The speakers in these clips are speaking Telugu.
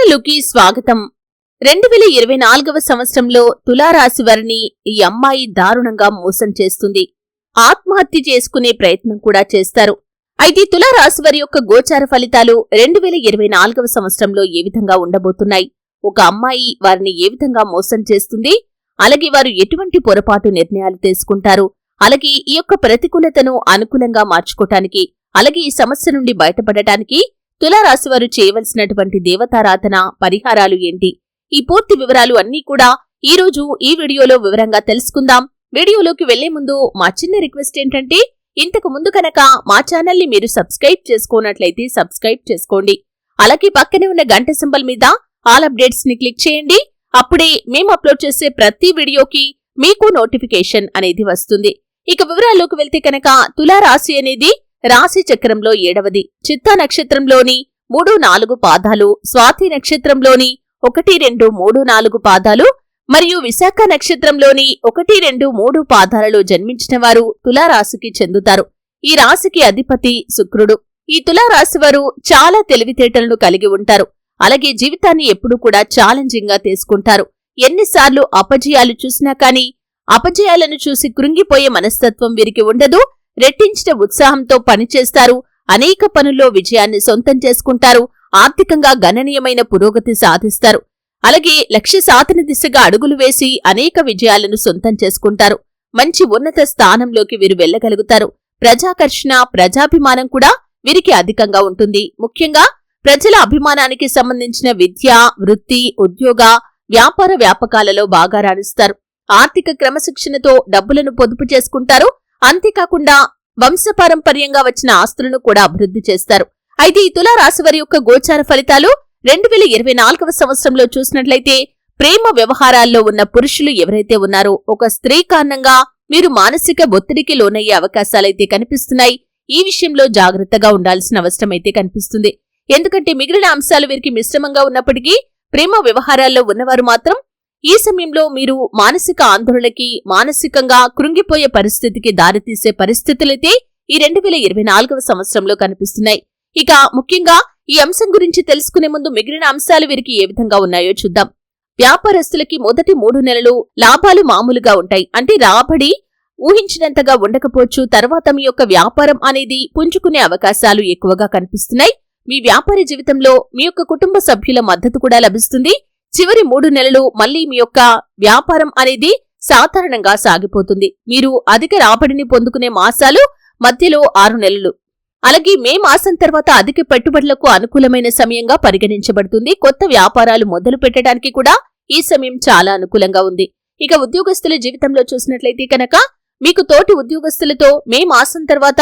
ఛానలుకి స్వాగతం. రెండు వేల ఇరవై నాలుగవ సంవత్సరంలో తులారాశి వారిని ఈ అమ్మాయి దారుణంగా మోసం చేస్తుంది. ఆత్మహత్య చేసుకునే ప్రయత్నం కూడా చేస్తారు. అయితే తులారాశి వారి యొక్క గోచార ఫలితాలు రెండు వేల ఇరవై నాలుగవ సంవత్సరంలో ఏ విధంగా ఉండబోతున్నాయి? ఒక అమ్మాయి వారిని ఏ విధంగా మోసం చేస్తుంది? అలాగే వారు ఎటువంటి పొరపాటు నిర్ణయాలు తీసుకుంటారు? అలాగే ఈ యొక్క ప్రతికూలతను అనుకూలంగా మార్చుకోటానికి అలాగే ఈ సమస్య నుండి బయటపడటానికి తులారాశివారు చేయవలసినటువంటి దేవతారాధన పరిహారాలు ఏంటి? ఈ పూర్తి వివరాలు అన్నీ కూడా ఈ రోజు ఈ వీడియోలో వివరంగా తెలుసుకుందాం. వీడియోలోకి వెళ్ళే ముందు మా చిన్న రిక్వెస్ట్ ఏంటంటే ఇంతకు ముందు కనుక మా ఛానల్ని మీరు సబ్స్క్రైబ్ చేసుకోనట్లయితే సబ్స్క్రైబ్ చేసుకోండి. అలాగే పక్కనే ఉన్న గంట సింబల్ మీద ఆల్ అప్డేట్స్ని క్లిక్ చేయండి. అప్పుడే మేము అప్లోడ్ చేసే ప్రతి వీడియోకి మీకు నోటిఫికేషన్ అనేది వస్తుంది. ఇక వివరాల్లోకి వెళ్తే కనుక తులారాశి అనేది రాశి చక్రంలో ఏడవది. చిత్తా నక్షత్రంలోని మూడు నాలుగు పాదాలు స్వాతి నక్షత్రంలోని ఒకటి రెండు మూడు నాలుగు పాదాలు మరియు విశాఖ నక్షత్రంలోని ఒకటి రెండు మూడు పాదాలలో జన్మించిన వారు తులారాశికి చెందుతారు. ఈ రాశికి అధిపతి శుక్రుడు. ఈ తులారాశి వారు చాలా తెలివితేటలను కలిగి ఉంటారు. అలాగే జీవితాన్ని ఎప్పుడూ కూడా ఛాలెంజింగ్గా తీసుకుంటారు. ఎన్నిసార్లు అపజయాలు చూసినా కానీ అపజయాలను చూసి కృంగిపోయే మనస్తత్వం వీరికి ఉండదు. రెట్టించిన ఉత్సాహంతో పనిచేస్తారు. అనేక పనుల్లో విజయాన్ని సొంతం చేసుకుంటారు. ఆర్థికంగా గణనీయమైన పురోగతి సాధిస్తారు. అలాగే లక్ష్య సాధన దిశగా అడుగులు వేసి అనేక విజయాలను సొంతం చేసుకుంటారు. మంచి ఉన్నత స్థానంలోకి వీరు వెళ్ళగలుగుతారు ప్రజాకర్షణ ప్రజాభిమానం కూడా వీరికి అధికంగా ఉంటుంది. ముఖ్యంగా ప్రజల అభిమానానికి సంబంధించిన విద్య వృత్తి ఉద్యోగ వ్యాపార వ్యాపకాలలో బాగా రాణిస్తారు. ఆర్థిక క్రమశిక్షణతో డబ్బులను పొదుపు చేసుకుంటారు. అంతేకాకుండా వంశపారంపర్యంగా వచ్చిన ఆస్తులను కూడా అభివృద్ధి చేస్తారు. అయితే ఈ తులారాశి యొక్క గోచార ఫలితాలు రెండు వేల ఇరవై నాలుగవ సంవత్సరంలో చూసినట్లయితే ప్రేమ వ్యవహారాల్లో ఉన్న పురుషులు ఎవరైతే ఉన్నారో ఒక స్త్రీ కారణంగా మీరు మానసిక ఒత్తిడికి లోనయ్యే అవకాశాలైతే కనిపిస్తున్నాయి. ఈ విషయంలో జాగ్రత్తగా ఉండాల్సిన అవసరం అయితే కనిపిస్తుంది. ఎందుకంటే మిగిలిన అంశాలు వీరికి మిశ్రమంగా ఉన్నప్పటికీ ప్రేమ వ్యవహారాల్లో ఉన్నవారు మాత్రం ఈ సమయంలో మీరు మానసిక ఆందోళనకి మానసికంగా కృంగిపోయే పరిస్థితికి దారితీసే పరిస్థితులైతే ఈ రెండు వేల ఇరవై నాలుగవ సంవత్సరంలో కనిపిస్తున్నాయి. ఇక ముఖ్యంగా ఈ అంశం గురించి తెలుసుకునే ముందు మిగిలిన అంశాలు వీరికి ఏ విధంగా ఉన్నాయో చూద్దాం. వ్యాపారస్తులకి మొదటి మూడు నెలలు లాభాలు మామూలుగా ఉంటాయి. అంటే రాబడి ఊహించినంతగా ఉండకపోవచ్చు. తర్వాత మీ యొక్క వ్యాపారం అనేది పుంజుకునే అవకాశాలు ఎక్కువగా కనిపిస్తున్నాయి. మీ వ్యాపార జీవితంలో మీ యొక్క కుటుంబ సభ్యుల మద్దతు కూడా లభిస్తుంది. చివరి మూడు నెలలు మళ్ళీ మీ యొక్క వ్యాపారం అనేది సాధారణంగా సాగిపోతుంది. మీరు అధిక రాబడిని పొందుకునే మాసాలు మధ్యలో ఆరు నెలలు. అలాగే మే మాసం తర్వాత అధిక పెట్టుబడులకు అనుకూలమైన సమయంగా పరిగణించబడుతుంది. కొత్త వ్యాపారాలు మొదలు పెట్టడానికి కూడా ఈ సమయం చాలా అనుకూలంగా ఉంది. ఇక ఉద్యోగస్తుల జీవితంలో చూసినట్లయితే కనుక మీకు తోటి ఉద్యోగస్తులతో మే మాసం తర్వాత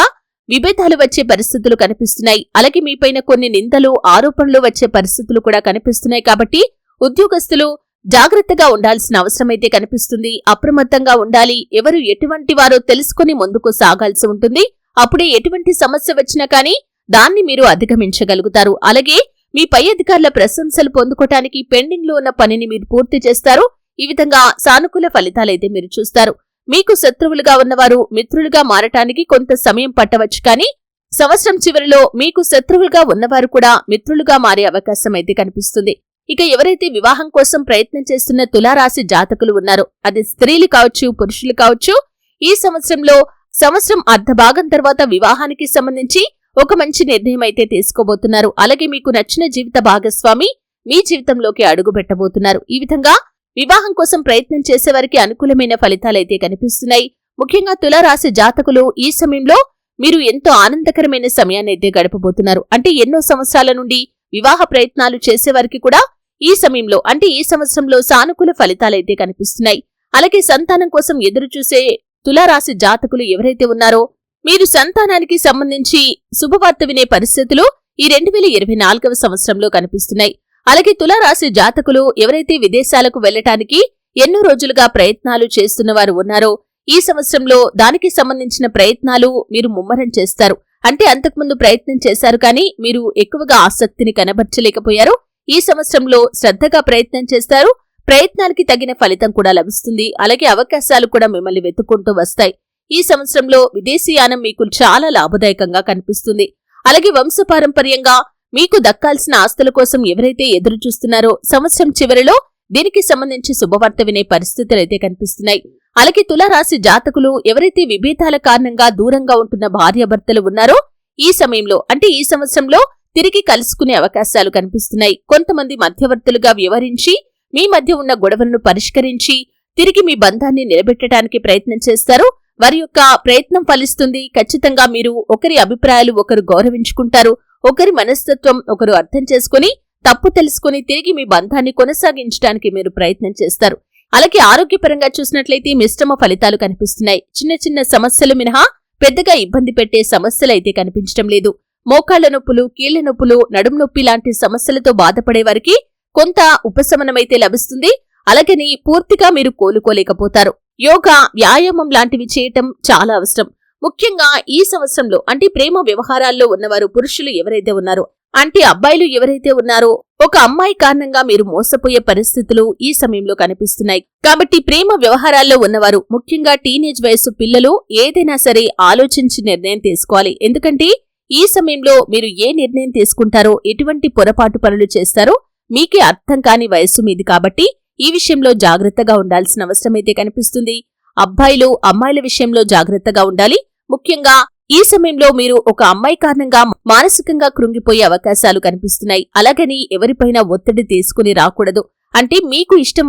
విభేదాలు వచ్చే పరిస్థితులు కనిపిస్తున్నాయి. అలాగే మీపైన కొన్ని నిందలు ఆరోపణలు వచ్చే పరిస్థితులు కూడా కనిపిస్తున్నాయి కాబట్టి ఉద్యోగస్తులు జాగ్రత్తగా ఉండాల్సిన అవసరమైతే కనిపిస్తుంది అప్రమత్తంగా ఉండాలి ఎవరు ఎటువంటి వారో తెలుసుకుని ముందుకు సాగాల్సి ఉంటుంది. అప్పుడే ఎటువంటి సమస్య వచ్చినా కానీ దాన్ని మీరు అధిగమించగలుగుతారు. అలాగే మీ పై అధికారుల ప్రశంసలు పొందుకోటానికి పెండింగ్లో ఉన్న పనిని మీరు పూర్తి చేస్తారు. ఈ విధంగా సానుకూల ఫలితాలైతే మీరు చూస్తారు. మీకు శత్రువులుగా ఉన్నవారు మిత్రులుగా మారటానికి కొంత సమయం పట్టవచ్చు కానీ సంవత్సరం చివరిలో మీకు శత్రువులుగా ఉన్నవారు కూడా మిత్రులుగా మారే అవకాశం అయితే కనిపిస్తుంది. ఇక ఎవరైతే వివాహం కోసం ప్రయత్నం చేస్తున్న తులారాశి జాతకులు ఉన్నారో అది స్త్రీలు కావచ్చు పురుషులు కావచ్చు ఈ సంవత్సరంలో సంవత్సరం అర్ధభాగం తర్వాత వివాహానికి సంబంధించి ఒక మంచి నిర్ణయం అయితే తీసుకోబోతున్నారు. అలాగే మీకు నచ్చిన జీవిత భాగస్వామి మీ జీవితంలోకి అడుగు పెట్టబోతున్నారు. ఈ విధంగా వివాహం కోసం ప్రయత్నం చేసేవారికి అనుకూలమైన ఫలితాలైతే కనిపిస్తున్నాయి. ముఖ్యంగా తులారాశి జాతకులు ఈ సమయంలో మీరు ఎంతో ఆనందకరమైన సమయాన్ని అయితే గడపబోతున్నారు. అంటే ఎన్నో సంవత్సరాల నుండి వివాహ ప్రయత్నాలు చేసేవారికి కూడా ఈ సమయంలో అంటే ఈ సంవత్సరంలో సానుకూల ఫలితాలైతే కనిపిస్తున్నాయి. అలాగే సంతానం కోసం ఎదురుచూసే తులారాశి జాతకులు ఎవరైతే ఉన్నారో మీరు సంతానానికి సంబంధించి శుభవార్త వినే పరిస్థితులు ఈ రెండు వేల ఇరవై నాలుగవ సంవత్సరంలో కనిపిస్తున్నాయి. అలాగే తులారాశి జాతకులు ఎవరైతే విదేశాలకు వెళ్ళటానికి ఎన్నో రోజులుగా ప్రయత్నాలు చేస్తున్న వారు ఉన్నారో ఈ సంవత్సరంలో దానికి సంబంధించిన ప్రయత్నాలు మీరు ముమ్మరం చేస్తారు. అంటే అంతకుముందు ప్రయత్నం చేశారు కానీ మీరు ఎక్కువగా ఆసక్తిని కనబర్చలేకపోయారు. ఈ సంవత్సరంలో శ్రద్ధగా ప్రయత్నం చేస్తారు. ప్రయత్నానికి తగిన ఫలితం కూడా లభిస్తుంది. అలాగే అవకాశాలు కూడా మిమ్మల్ని వెతుక్కుంటూ వస్తాయి. ఈ సంవత్సరంలో విదేశీయానం మీకు చాలా లాభదాయకంగా కనిపిస్తుంది. అలాగే వంశపారంపర్యంగా మీకు దక్కాల్సిన ఆస్తుల కోసం ఎవరైతే ఎదురు చూస్తున్నారో సంవత్సరం చివరిలో దీనికి సంబంధించి శుభవార్త వినే పరిస్థితులు అయితే కనిపిస్తున్నాయి. అలాగే తులారాశి జాతకులు ఎవరైతే విభేదాల కారణంగా దూరంగా ఉంటున్న భార్యాభర్తలు ఉన్నారో ఈ సమయంలో అంటే ఈ సంవత్సరంలో తిరిగి కలుసుకునే అవకాశాలు కనిపిస్తున్నాయి. కొంతమంది మధ్యవర్తులుగా వ్యవహరించి మీ మధ్య ఉన్న గొడవలను పరిష్కరించి తిరిగి మీ బంధాన్ని నిలబెట్టడానికి ప్రయత్నం చేస్తారు. వారి యొక్క ప్రయత్నం ఫలిస్తుంది. ఖచ్చితంగా మీరు ఒకరి అభిప్రాయాలు ఒకరు గౌరవించుకుంటారు. ఒకరి మనస్తత్వం ఒకరు అర్థం చేసుకుని తప్పు తెలుసుకుని తిరిగి మీ బంధాన్ని కొనసాగించడానికి మీరు ప్రయత్నం చేస్తారు. అలాగే ఆరోగ్యపరంగా చూసినట్లయితే మిశ్రమ ఫలితాలు కనిపిస్తున్నాయి. చిన్న చిన్న సమస్యలు మినహా పెద్దగా ఇబ్బంది పెట్టే సమస్యలు అయితే కనిపించడం లేదు. మోకాళ్ళ నొప్పులు కీళ్ళ నొప్పులు నడుం నొప్పి లాంటి సమస్యలతో బాధపడే వారికి కొంత ఉపశమనమైతే లభిస్తుంది. అలాగని పూర్తిగా మీరు కోలుకోలేకపోతారు. యోగా వ్యాయామం లాంటివి చేయటం చాలా అవసరం. ముఖ్యంగా ఈ సంవత్సరంలో అంటే ప్రేమ వ్యవహారాల్లో ఉన్నవారు పురుషులు ఎవరైతే ఉన్నారో అంటే అబ్బాయిలు ఎవరైతే ఉన్నారో ఒక అమ్మాయి కారణంగా మీరు మోసపోయే పరిస్థితులు ఈ సమయంలో కనిపిస్తున్నాయి. కాబట్టి ప్రేమ వ్యవహారాల్లో ఉన్నవారు ముఖ్యంగా టీనేజ్ వయసు పిల్లలు ఏదైనా సరే ఆలోచించి నిర్ణయం తీసుకోవాలి. ఎందుకంటే ఈ సమయంలో మీరు ఏ నిర్ణయం తీసుకుంటారో ఎటువంటి పొరపాటు పనులు చేస్తారో మీకే అర్థం కాని వయస్సు మీది కాబట్టి ఈ విషయంలో జాగ్రత్తగా ఉండాల్సిన అవసరమైతే కనిపిస్తుంది. అబ్బాయిలు అమ్మాయిల విషయంలో జాగ్రత్తగా ఉండాలి. ముఖ్యంగా ఈ సమయంలో మీరు ఒక అమ్మాయి కారణంగా మానసికంగా కృంగిపోయే అవకాశాలు కనిపిస్తున్నాయి. అలాగని ఎవరిపైనా ఒత్తిడి తీసుకుని రాకూడదు. అంటే మీకు ఇష్టం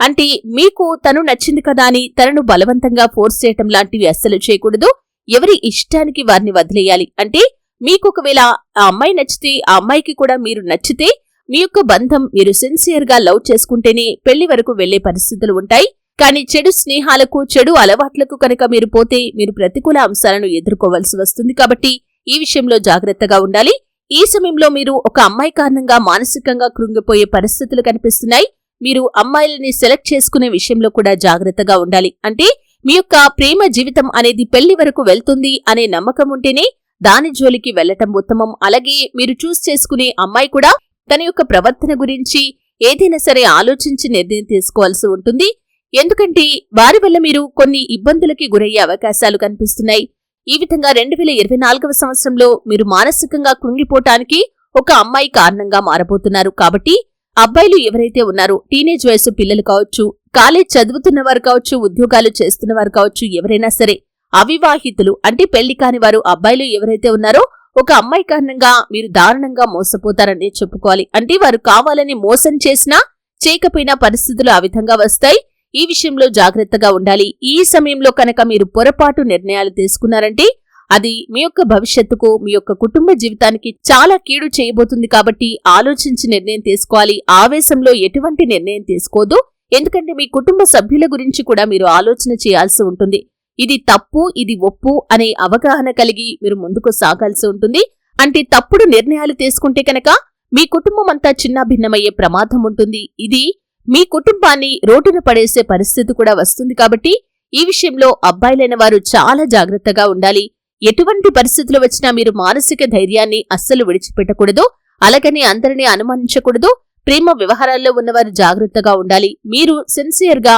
అంటే మీకు తను నచ్చింది కదా అని తనను బలవంతంగా ఫోర్స్ చేయటం లాంటివి అస్సలు చేయకూడదు. ఎవరి ఇష్టానికి వారిని వదిలేయాలి. అంటే మీకు ఒకవేళ ఆ అమ్మాయి నచ్చితే ఆ అమ్మాయికి కూడా మీరు నచ్చితే మీ యొక్క బంధం మీరు సిన్సియర్గా లవ్ చేసుకుంటేనే పెళ్ళి వరకు వెళ్ళే పరిస్థితులు ఉంటాయి. కానీ చెడు స్నేహాలకు చెడు అలవాట్లకు కనుక మీరు పోతే మీరు ప్రతికూల అంశాలను ఎదుర్కోవాల్సి వస్తుంది. కాబట్టి ఈ విషయంలో జాగ్రత్తగా ఉండాలి. ఈ సమయంలో మీరు ఒక అమ్మాయి కారణంగా మానసికంగా కృంగిపోయే పరిస్థితులు కనిపిస్తున్నాయి. మీరు అమ్మాయిలని సెలెక్ట్ చేసుకునే విషయంలో కూడా జాగ్రత్తగా ఉండాలి. అంటే మీ యొక్క ప్రేమ జీవితం అనేది పెళ్ళి వరకు వెళ్తుంది అనే నమ్మకం ఉంటేనే దాని జోలికి వెళ్ళటం ఉత్తమం. అలాగే మీరు చూస్ చేసుకునే అమ్మాయి కూడా తన యొక్క ప్రవర్తన గురించి ఏదైనా సరే ఆలోచించి నిర్ణయం తీసుకోవాల్సి ఉంటుంది. ఎందుకంటే వారి వల్ల మీరు కొన్ని ఇబ్బందులకి గురయ్యే అవకాశాలు కనిపిస్తున్నాయి. ఈ విధంగా రెండు వేల ఇరవై నాలుగవ సంవత్సరంలో మీరు మానసికంగా కృంగిపోటానికి ఒక అమ్మాయి కారణంగా మారబోతున్నారు. కాబట్టి అబ్బాయిలు ఎవరైతే ఉన్నారో టీనేజ్ వయసు పిల్లలు కావచ్చు కాలేజ్ చదువుతున్నవారు కావచ్చు ఉద్యోగాలు చేస్తున్నవారు కావచ్చు ఎవరైనా సరే అవివాహితులు అంటే పెళ్ళి కాని వారు అబ్బాయిలు ఎవరైతే ఉన్నారో ఒక అమ్మాయి కారణంగా మీరు దారుణంగా మోసపోతారని చెప్పుకోవాలి. అంటే వారు కావాలని మోసం చేసినా చేయకపోయినా పరిస్థితులు ఆ విధంగా వస్తాయి. ఈ విషయంలో జాగ్రత్తగా ఉండాలి. ఈ సమయంలో కనుక మీరు పొరపాటు నిర్ణయాలు తీసుకున్నారంటే అది మీ యొక్క భవిష్యత్తుకు మీ యొక్క కుటుంబ జీవితానికి చాలా కీడు చేయబోతుంది కాబట్టి ఆలోచించి నిర్ణయం తీసుకోవాలి. ఆవేశంలో ఎటువంటి నిర్ణయం తీసుకోదు. ఎందుకంటే మీ కుటుంబ సభ్యుల గురించి కూడా మీరు ఆలోచన చేయాల్సి ఉంటుంది. ఇది తప్పు ఇది ఒప్పు అనే అవగాహన కలిగి మీరు ముందుకు సాగాల్సి ఉంటుంది. అంటే తప్పుడు నిర్ణయాలు తీసుకుంటే కనుక మీ కుటుంబం అంతా చిన్న భిన్నమయ్యే ప్రమాదం ఉంటుంది. ఇది మీ కుటుంబాన్ని రోడ్డున పడేసే పరిస్థితి కూడా వస్తుంది కాబట్టి ఈ విషయంలో అబ్బాయిలైన వారు చాలా జాగ్రత్తగా ఉండాలి. ఎటువంటి పరిస్థితులు వచ్చినా మీరు మానసిక ధైర్యాన్ని అస్సలు విడిచిపెట్టకూడదు. అలాగని అందరినీ అనుమానించకూడదు. ప్రేమ వ్యవహారాల్లో ఉన్నవారు జాగ్రత్తగా ఉండాలి. మీరు సిన్సియర్గా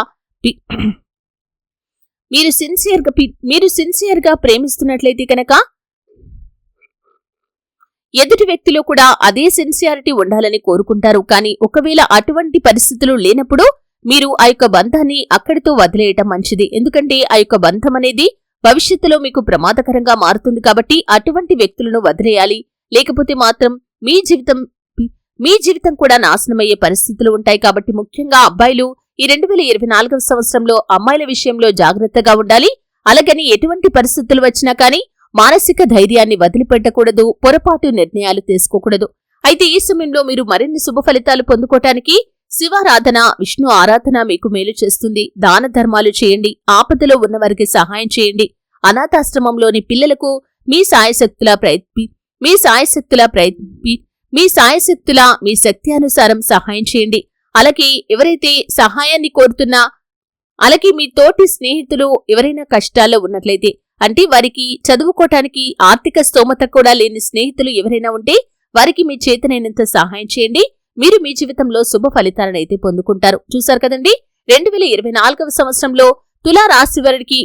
మీరు సిన్సియర్గా మీరు సిన్సియర్గా ప్రేమిస్తున్నట్లయితే కనుక ఎదుటి వ్యక్తిలో కూడా అదే సిన్సియారిటీ ఉండాలని కోరుకుంటారు. కానీ ఒకవేళ అటువంటి పరిస్థితులు లేనప్పుడు మీరు ఆ యొక్క బంధాన్ని అక్కడితో వదిలేయటం మంచిది. ఎందుకంటే ఆ యొక్క బంధం అనేది భవిష్యత్తులో మీకు ప్రమాదకరంగా మారుతుంది కాబట్టి అటువంటి వ్యక్తులను వదిలేయాలి. లేకపోతే మాత్రం మీ జీవితం మీ జీవితం కూడా నాశనమయ్యే పరిస్థితులు ఉంటాయి. కాబట్టి ముఖ్యంగా అబ్బాయిలు ఈ రెండు వేల ఇరవై నాలుగవ సంవత్సరంలో అమ్మాయిల విషయంలో జాగ్రత్తగా ఉండాలి. అలాగని ఎటువంటి పరిస్థితులు వచ్చినా కానీ మానసిక ధైర్యాన్ని వదిలిపెట్టకూడదు పొరపాటు నిర్ణయాలు తీసుకోకూడదు. అయితే ఈ సమయంలో మీరు మరిన్ని శుభ ఫలితాలు పొందుకోవటానికి శివారాధన విష్ణు ఆరాధన మీకు మేలు చేస్తుంది. దాన ధర్మాలు చేయండి. ఆపదలో ఉన్నవారికి సహాయం చేయండి. అనాథాశ్రమంలోని పిల్లలకు మీ సాయశక్తుల ప్రయత్ని మీ సాయశక్తుల ప్రయత్ని మీ సాయశక్తుల మీ శక్తి అనుసారం సహాయం చేయండి. అలాగే ఎవరైతే సహాయాన్ని కోరుతున్నా అలాగే మీ తోటి స్నేహితులు ఎవరైనా కష్టాల్లో ఉన్నట్లయితే అంటే వారికి చదువుకోవటానికి ఆర్థిక స్తోమత కూడా లేని స్నేహితులు ఎవరైనా ఉంటే వారికి మీ చేతనైనంత సహాయం చేయండి. మీరు మీ జీవితంలో శుభ ఫలితాలను అయితే పొందుకుంటారు. చూశారు కదండి? రెండు వేల ఇరవై నాలుగవ సంవత్సరంలో తులారాశి వారికి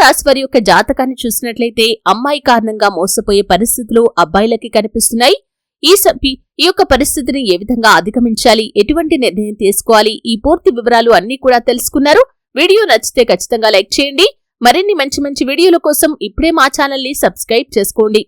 రాశి వారి యొక్క జాతకాన్ని చూసినట్లయితే అమ్మాయి కారణంగా మోసపోయే పరిస్థితులు అబ్బాయిలకి కనిపిస్తున్నాయి. ఈ సభి ఈ యొక్క పరిస్థితిని ఏ విధంగా అధిగమించాలి? ఎటువంటి నిర్ణయం తీసుకోవాలి? ఈ పూర్తి వివరాలు అన్నీ కూడా తెలుసుకున్నారు. వీడియో నచ్చితే ఖచ్చితంగా లైక్ చేయండి. మరిన్ని మంచి మంచి వీడియోల కోసం ఇప్పుడే మా ఛానల్ని సబ్స్క్రైబ్ చేసుకోండి.